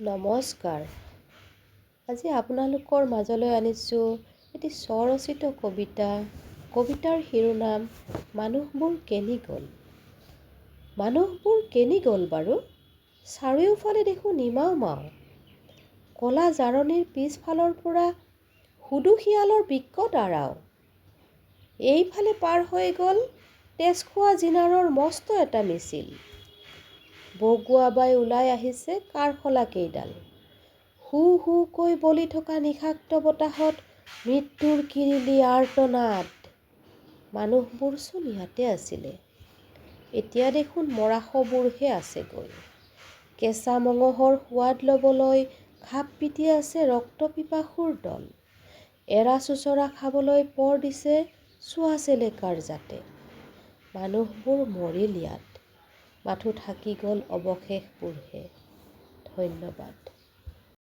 নমস্কাৰ। আজি আপোনালোকৰ মাজলৈ আনিছোঁ এটি স্বৰচিত কবিতা। কবিতাৰ শিৰোনাম মানুহবোৰ কেনি গ'ল? মানুহবোৰ কেনি গ'ল বাৰু? চাৰিওফালে দেখোন নিমাও মাও। ক'লা জাৰনীৰ পিছফালৰ পৰা সুদু শিয়ালৰ বিকট আৰাও এইফালে পাৰ হৈ গ'ল তেজখোৱা জিনাৰৰ মস্ত এটা মিছিল। বগুৱাবাই ওলাই আহিছে কাৰশলা কেইডাল? হু হুকৈ বলি থকা নিষাক্ত বতাহত মৃত্যুৰ কিৰিলি আৰ্তনাদ। মানুহবোৰচোন ইয়াতে আছিলে। এতিয়া দেখোন মৰাশবোৰহে আছেগৈ। কেঁচা মঙহৰ সোৱাদ ল'বলৈ খাপ পিটি আছে ৰক্তপিপাসুৰ দল। এৰা চোঁচৰা খাবলৈ পৰ দিছে চুৱা চেলেকাৰ জাতে। মানুহবোৰ মৰিল ইয়াত। মাথো থাকি গ'ল অৱশেষবোৰহে ধন্যবাদ।